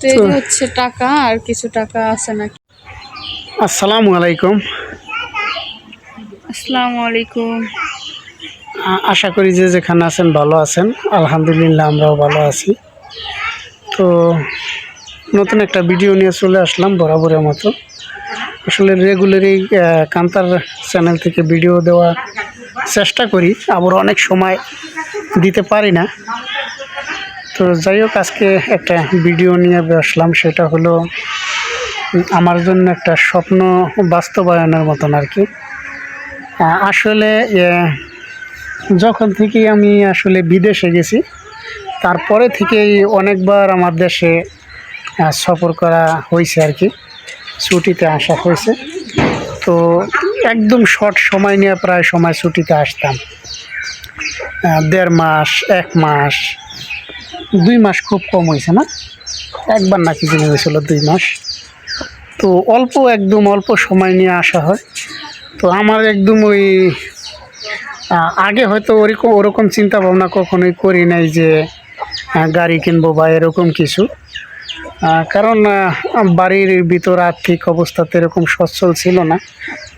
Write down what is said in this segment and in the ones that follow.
তো এই হচ্ছে টাকা আর কিছু টাকা আছে নাকি? আসসালামু আলাইকুম। আসসালামু আলাইকুম। আশা করি যে যেখানে আছেন ভালো আছেন। আলহামদুলিল্লাহ আমরাও ভালো আছি। তো নতুন একটা ভিডিও নিয়ে চলে আসলাম বরাবরের মতো। আসলে রেগুলারই কান্তার চ্যানেল থেকে ভিডিও দেওয়ার চেষ্টা করি। আবার অনেক সময় দিতে পারি না। তো যাই হোক, আজকে একটা ভিডিও নিয়ে আসলাম সেটা হলো, আমার জন্য একটা স্বপ্ন বাস্তবায়নের মতন আর কি। আসলে যখন থেকে আমি আসলে বিদেশে গেছি, তারপরে থেকেই অনেকবার আমার দেশে সফর করা হয়েছে আর কি। ছুটিতে আসা হয়েছে। তো একদম শর্ট সময় নিয়ে প্রায় সময় ছুটিতে আসতাম। দেড় মাস, এক মাস দুই মাস খুব কম হয়েছে না? একবার নাকি জেনে হয়েছিল দুই মাস। তো অল্প একদম অল্প সময় নিয়ে আসা হয়। তো আমার একদম ওই আগে হয়তো ওরকম ওরকম চিন্তা ভাবনা কখনোই করি নাই যে গাড়ি কিনবো বা এরকম কিছু। কারণ বাড়ির ভিতর আর্থিক অবস্থা তো এরকম সচ্ছল ছিল না।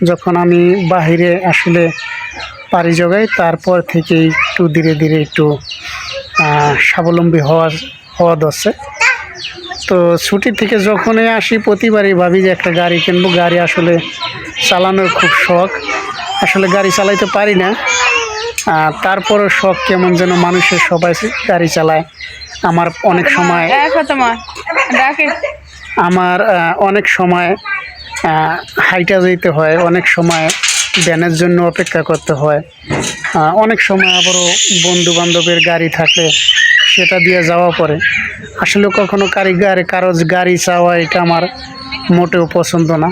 যখন আমি বাহিরে আসলে পাড়ি জগাই, তারপর থেকে একটু ধীরে ধীরে একটু স্বাবলম্বী হওয়ার হওয়া দশে তো ছুটি থেকে যখনই আসি প্রতিবারই ভাবি যে একটা গাড়ি কিনবো। গাড়ি আসলে চালানোর খুব শখ। আসলে গাড়ি চালাইতে পারি না। তারপরও শখ কেমন যেন মানুষের সবাই গাড়ি চালায়। আমার অনেক সময় আমার অনেক সময় হাইটা যেতে হয়। অনেক সময় ভ্যানের জন্য অপেক্ষা করতে হয়। অনেক সময় আবারও বন্ধু বান্ধবের গাড়ি থাকে, সেটা দিয়ে যাওয়া পড়ে। আসলে কখনো কারি গাড়ি কারও গাড়ি চাওয়া এটা আমার মোটেও পছন্দ না।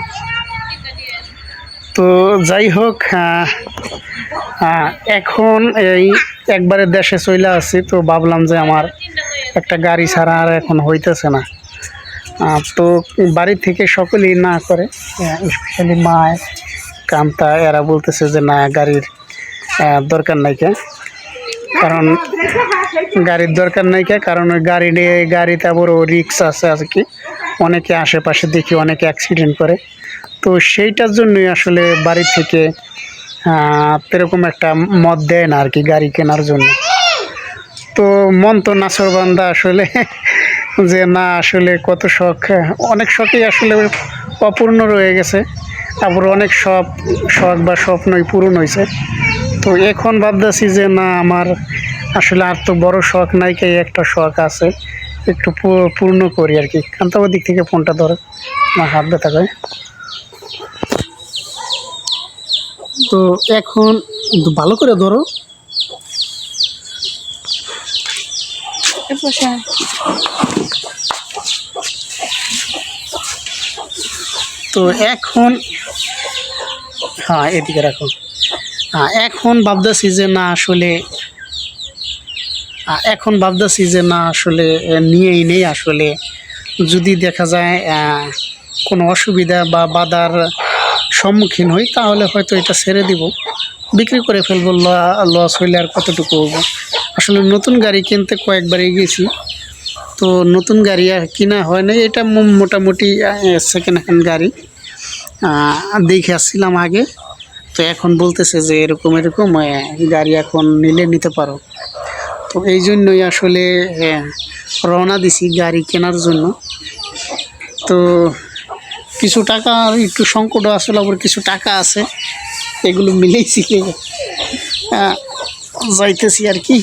তো যাই হোক এখন এই একবারে দেশে চলে আসছি তো ভাবলাম যে আমার একটা গাড়ি ছাড়া আর এখন হইতেছে না। তো বাড়ি থেকে সকলেই না করে স্পেশালি মা কান্তা এরা বলতেছে যে না, গাড়ির দরকার নাই কে। কারণ গাড়ির দরকার নাই কে, কারণ ওই গাড়ি নিয়ে গাড়িতে আবার রিক্স আছে আর কি অনেকে আশেপাশে দেখি অনেকে অ্যাক্সিডেন্ট করে। তো সেইটার জন্যই আসলে বাড়ি থেকে এরকম একটা মত দেয় না আর কি গাড়ি কেনার জন্য। তো মন তো নাসরবান্দা আসলে, যে না আসলে কত শখ। অনেক শখই আসলে অপূর্ণ রয়ে গেছে। তারপর অনেক শখ শখ বা স্বপ্নই পূরণ হয়েছে। তো এখন ভাবতেছি যে না, আমার আসলে আর তো বড় শখ নাই, কে একটা শখ আছে, একটু পূর্ণ করি আর কি। কান্তাব দিক থেকে ফোনটা ধরো আমার হাত ব্যথা করে। তো এখন ভালো করে ধরো শোনো। তো এখন হ্যাঁ এদিকে রাখো। হ্যাঁ এখন ভাবতেছি যে না আসলে এখন ভাবতেছি যে না আসলে নিয়েই নেই আসলে। যদি দেখা যায় কোনো অসুবিধা বা বাধার সম্মুখীন হই, তাহলে হয়তো এটা ছেড়ে দিব। বিক্রি করে ফেলব লস হইলে আর কতটুকু হব? আসলে নতুন গাড়ি কিনতে কয়েকবারই গেছি তো নতুন গাড়ি আর কিনা হয় না এটা মোটামুটি সেকেন্ড হ্যান্ড গাড়ি। দেখে আসছিলাম আগে। তো এখন বলতেছে যে এরকম এরকম গাড়ি এখন নিলে নিতে পারো। তো এই জন্যই আসলে রওনা দিছি গাড়ি কেনার জন্য। তো কিছু টাকা একটু সংকটও আসলে আবার কিছু টাকা আছে। এগুলো মিলেইছি যাইতেছি আর কি।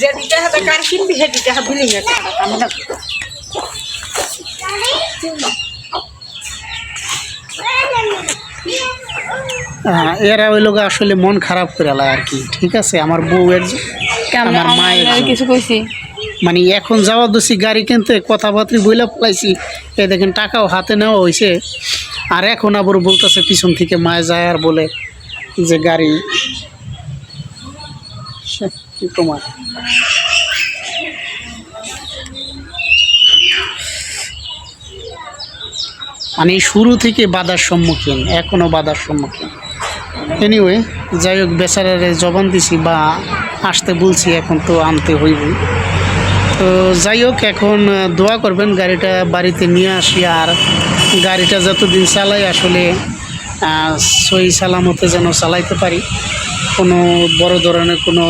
যে দিতে হবে কার কিনবি হে দিতে হবে বিলিং এর টাকা আমরা এরা ওই লোক আসলে মন খারাপ করে আর কি ঠিক আছে? আমার বউয়ের আমার আমার মায়ের কিছু কইছি। মানে এখন যাওয়া দোষী গাড়ি কিনতে কথাবার্তা বইলে পাইছি এ দেখেন টাকাও হাতে নেওয়া হয়েছে আর এখন আবার বলতেছে পিছন থেকে মায়ে যায় আর বলে যে গাড়ি সে, কি তোমার মানে শুরু থেকে বাধার সম্মুখীন এখনও বাধার সম্মুখীন। এনিওয়ে যাই হোক, বেচারারে জবান দিছি বা আসতে বলছি, এখন তো আনতে হইবই। তো যাই হোক, এখন দোয়া করবেন গাড়িটা বাড়িতে নিয়ে আসি আর গাড়িটা যতদিন চালাই আসলে সই সালামতে যেন চালাইতে পারি। কোনো বড় ধরনের কোনো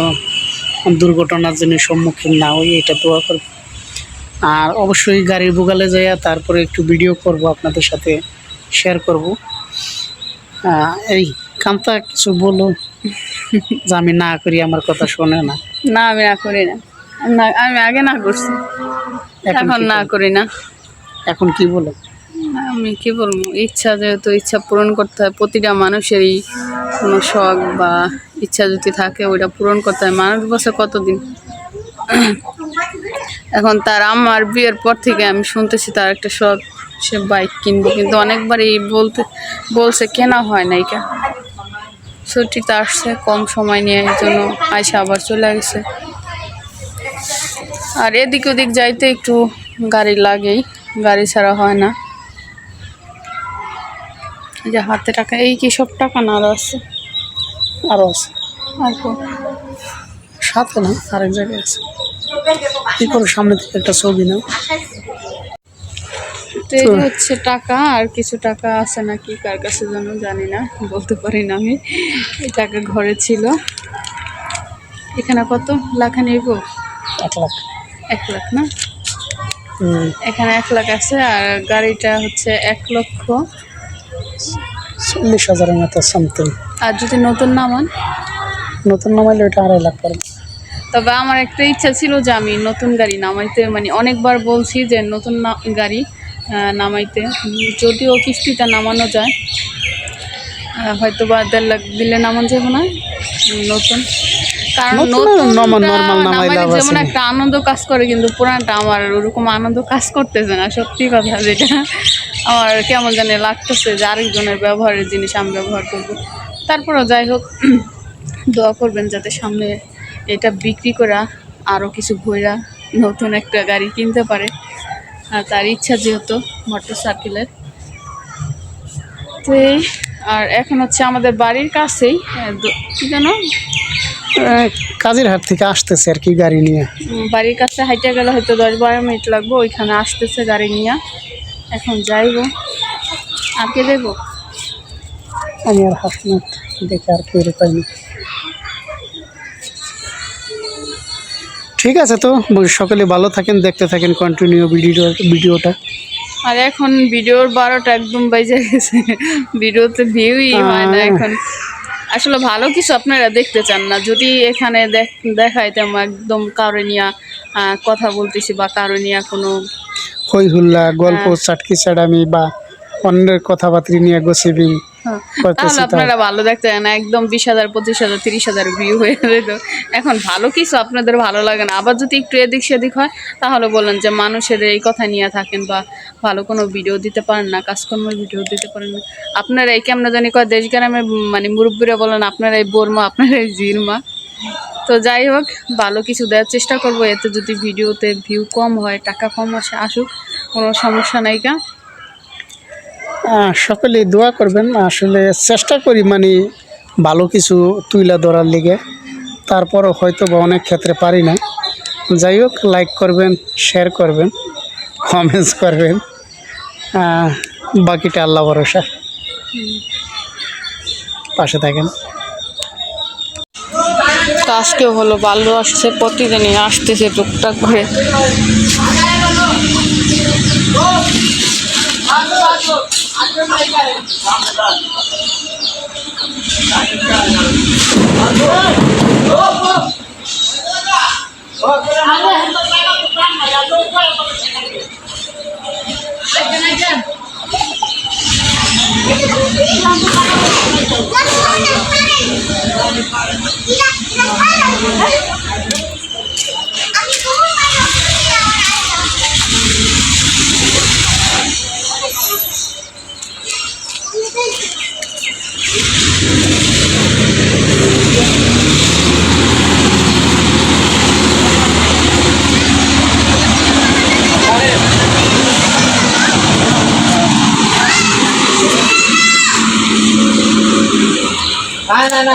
দুর্ঘটনার জন্য সম্মুখীন না হই এটা দোয়া করব। আর অবশ্যই গাড়ির বুগালে যাইয়া তারপরে একটু ভিডিও করব আপনাদের সাথে শেয়ার করব। এই কান্তা কিছু বলো যে আমি না করি আমার কথা শোনে না। না আমি না করি না। আমি আগে না করছি। এখন না করি না। এখন কি বলো? আমি কি বলব? ইচ্ছা যেহেতু, ইচ্ছা পূরণ করতে হয়। প্রতিটা মানুষেরই কোনো শখ বা ইচ্ছা যদি থাকে, ওইটা পূরণ করতে হয়। মানুষ বসে কতদিন? এখন তার আমার বিয়ের পর থেকে আমি শুনতেছি তার একটা শখ, সে বাইক কিনবো। কিন্তু অনেকবারই বলতে, বলছে কেনা হয় না এটা ছুটিতে আসছে, কম সময় নিয়ে এই জন্য আইসা আবার চলে গেছে। আর এদিক ওদিক যাইতে একটু গাড়ি লাগেই। গাড়ি ছাড়া হয় না। এই যে হাতে টাকা এই কি সব টাকা না আরও আছে? আরও আছে। আর সাথে না আরেক জায়গায় আছে। কি করো সামনে থেকে একটা ছবি নাও। তো হচ্ছে টাকা আর কিছু টাকা আছে নাকি? কার কাছে যেন জানি না বলতে পারি না আমি। এই টাকা ঘরে ছিল। এখানে কত? লাখা নিব? এক লাখ। এক লাখ না? হুম, এখানে এক লাখ আছে আর গাড়িটা হচ্ছে এক লক্ষ। চল্লিশ হাজারের মতো সামথিং আর যদি নতুন নামান নতুন নামাইলে ওইটা আড়াই লাখ পড়বে। তবে আমার একটা ইচ্ছা ছিল যে আমি নতুন গাড়ি নামাইতে মানে অনেকবার বলছি যে নতুন গাড়ি নামাইতে। যদিও কিস্তিতে নামানো যায় হয়তো বা দেড় লাখ দিলে নামানো যাবে না নতুন। কারণ নতুন নরমাল- নামাইলে যেমন একটা আনন্দ কাজ করে কিন্তু পুরানটা আমার ওরকম আনন্দ কাজ করতেছে না সত্যি কথা যেটা। আমার কেমন জানি লাগতেছে যে আরেকজনের ব্যবহারের জিনিস আমি ব্যবহার করব। তারপরও যাই হোক দোয়া করবেন যাতে সামনে এটা বিক্রি করা আরও কিছু ঘোরা নতুন একটা গাড়ি কিনতে পারে। আর তার ইচ্ছা যেহেতু মোটর সাইকেলের তো আর এখন হচ্ছে আমাদের বাড়ির কাছেই কি যেন? কাজের হাট থেকে আসতেছে আর কি গাড়ি নিয়ে। বাড়ির কাছে হাইটে গেলে হয়তো দশ বারো মিনিট লাগবে ওইখানে আসতেছে গাড়ি নিয়ে। এখন যাইবো। আর কে দেবো? আমি আর হাসনাত দেখে আর কেউ পাইনি ঠিক আছে তো সকলে ভালো থাকেন দেখতে থাকেন কন্টিনিউ ভিডিও ভিডিওটা। আর এখন ভিডিওর বারোটা একদম বেজে গেছে। ভিডিওতে ভিউই হয়। না এখন। আসলে ভালো কিছু আপনারা দেখতে চান না। যদি এখানে দেখ- দেখাইতাম একদম কারও নিয়ে কথা বলতেছি বা কারও নিয়ে কোনো হইহুল্লা গল্প চাটকি চাড়ামি বা অন্যের কথাবার্তা নিয়ে গসিবিং হ্যাঁ, করতেছি তাহলে আপনারা ভালো দেখতে না একদম বিশ হাজার পঁচিশ হাজার তিরিশ হাজার ভিউ হয়ে যেত এখন ভালো কিছু আপনাদের ভালো লাগে না। আবার যদি একটু এদিক সেদিক হয় তাহলে বলেন যে মানুষের এই কথা নিয়ে থাকেন বা ভালো কোনো ভিডিও দিতে পারেন না কাজকর্মের ভিডিও দিতে পারেন না। আপনারা এই কেমন জানি কয় দেশ গ্রামে মানে মুরব্বীরা বলেন আপনারা এই বোরমা আপনারা এই জিরমা। তো যাই হোক ভালো কিছু দেওয়ার চেষ্টা করব। এতে যদি ভিডিওতে ভিউ কম হয় টাকা কম আসে আসুক কোনো সমস্যা নাই কা আহ, সকলে দোয়া করবেন। আসলে চেষ্টা করি মানে ভালো কিছু তুইলা ধরার লিগে। তারপরও হয়তো বা অনেক ক্ষেত্রে পারি না যাই হোক লাইক করবেন শেয়ার করবেন কমেন্টস করবেন। বাকিটা আল্লাহ ভরসা। পাশে থাকেন। তো আজকেও হলো বালু আসছে প্রতিদিনই আসতেছে টুকটাক করে। அப்புறம் 来来来，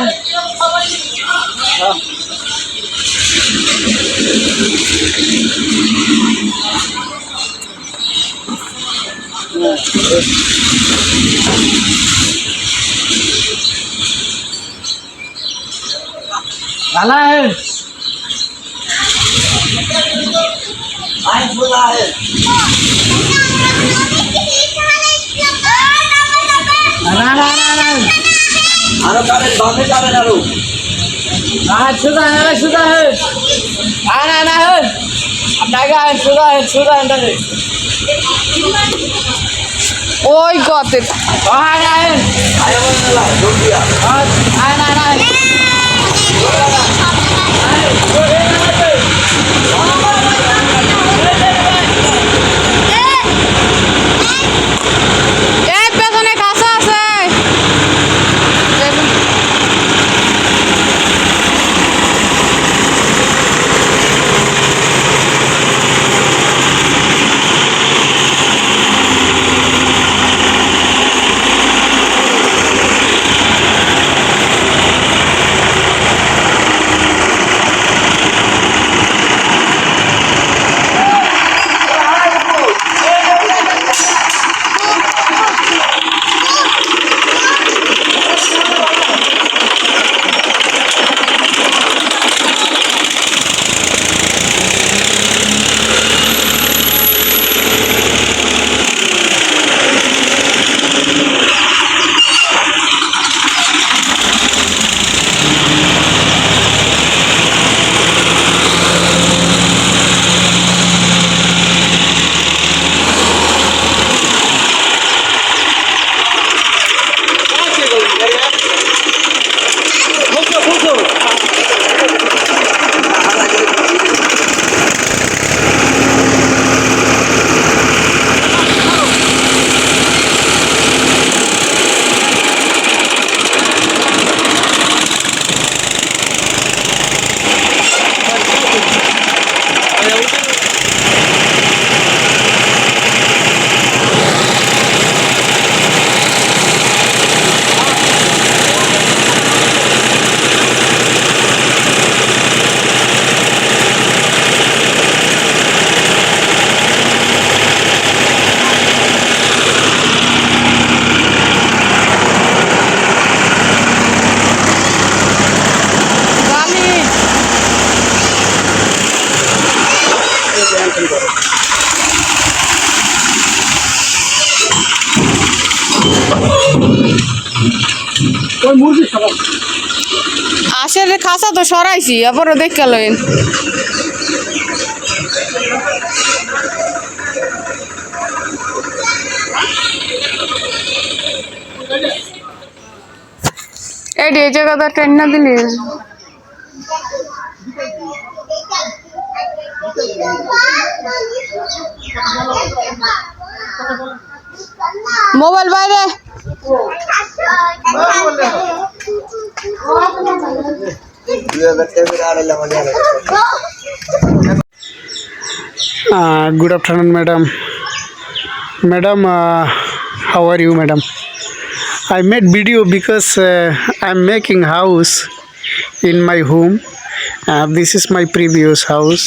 好。嗯，来啦！来啦！来！আরও কারেন্ট বামে যাবেন আরও আর সুদা হ্যাঁ সুদা হ্যাঁ আর না না হ্যাঁ আপনাকে আর সুদা হ্যাঁ সুদা হ্যাঁ ওই গতে। আর আরে আসলে খাসা তো সরাইছি এরপরে দেখে লইন এই জায়গাটা ট্রেন না দিলি? মোবাইল বাইরে Uh, good afternoon, madam. Madam, uh, how are you, madam? I made video because uh, I'm making house in my home. Uh, this is my previous house,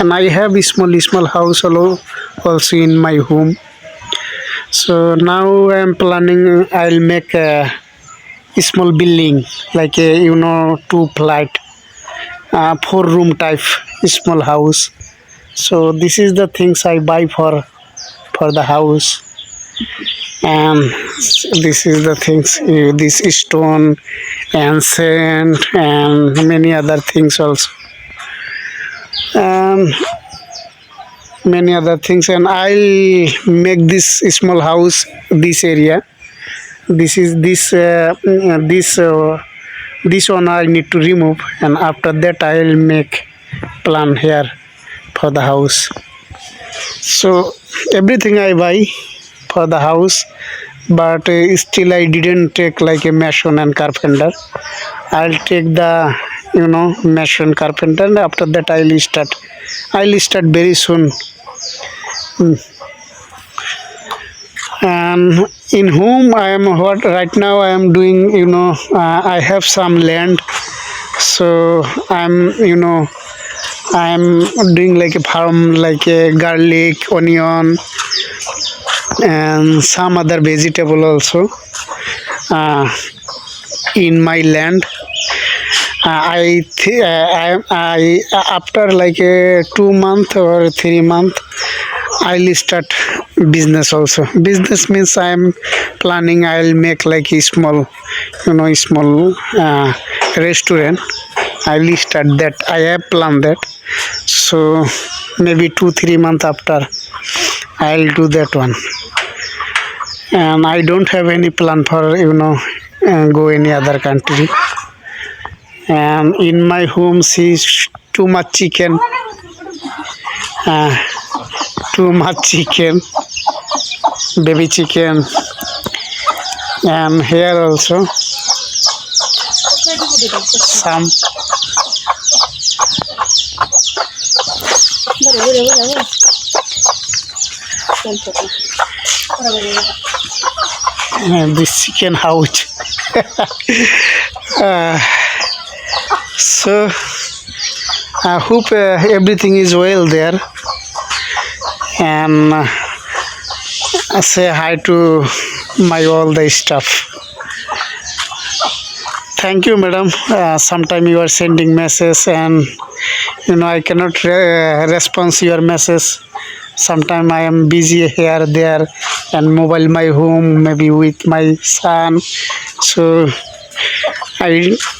and I have a small, small house al- also in my home. so now I'm planning. I'll make a, small building, like a you know two flat, uh, four room type small house so this is the things i buy for for the house and this is the things uh, this stone and sand and many other things also and many other things and i'll make this small house this area. This is this uh, mm, this uh, this one i need to remove and after that i'll make plan here for the house. So everything i buy for the house but uh, still i didn't take like a mason and carpenter. I'll take the you know mason carpenter and after that i'll start i'll start very soon. And in whom i am what right now i am doing you know uh, i have some land so i'm you know I am doing like a farm, like a garlic, onion, and some other vegetable also uh, in my land. Uh, I, th- uh, I, I after like a two month or three month, I'll start business also. Business means I'm planning. I'll make like a small, you know, small uh, restaurant. I'll start that. I have planned that. So maybe two three month after, I'll do that one. And I don't have any plan for you know uh, go any other country. And in my home, sees too much chicken. Uh, too much chicken. Baby chicken. And here also some and this chicken house uh, so i hope uh, everything is well there. And uh, say hi to my all the stuff thank you madam. Uh, sometime you are sending message and you know i cannot re- respond your message sometime i am busy here there and mobile my home maybe with my son. So i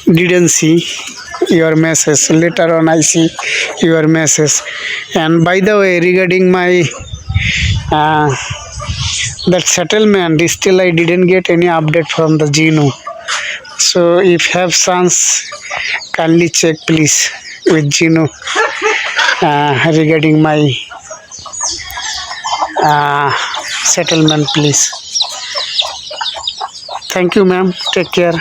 didn't see your message later on i see your message. And by the way regarding my uh, that settlement still i didn't get any update from the geno so if you have chance kindly check please with geno uh, regarding my uh, settlement please. Thank you ma'am. Take care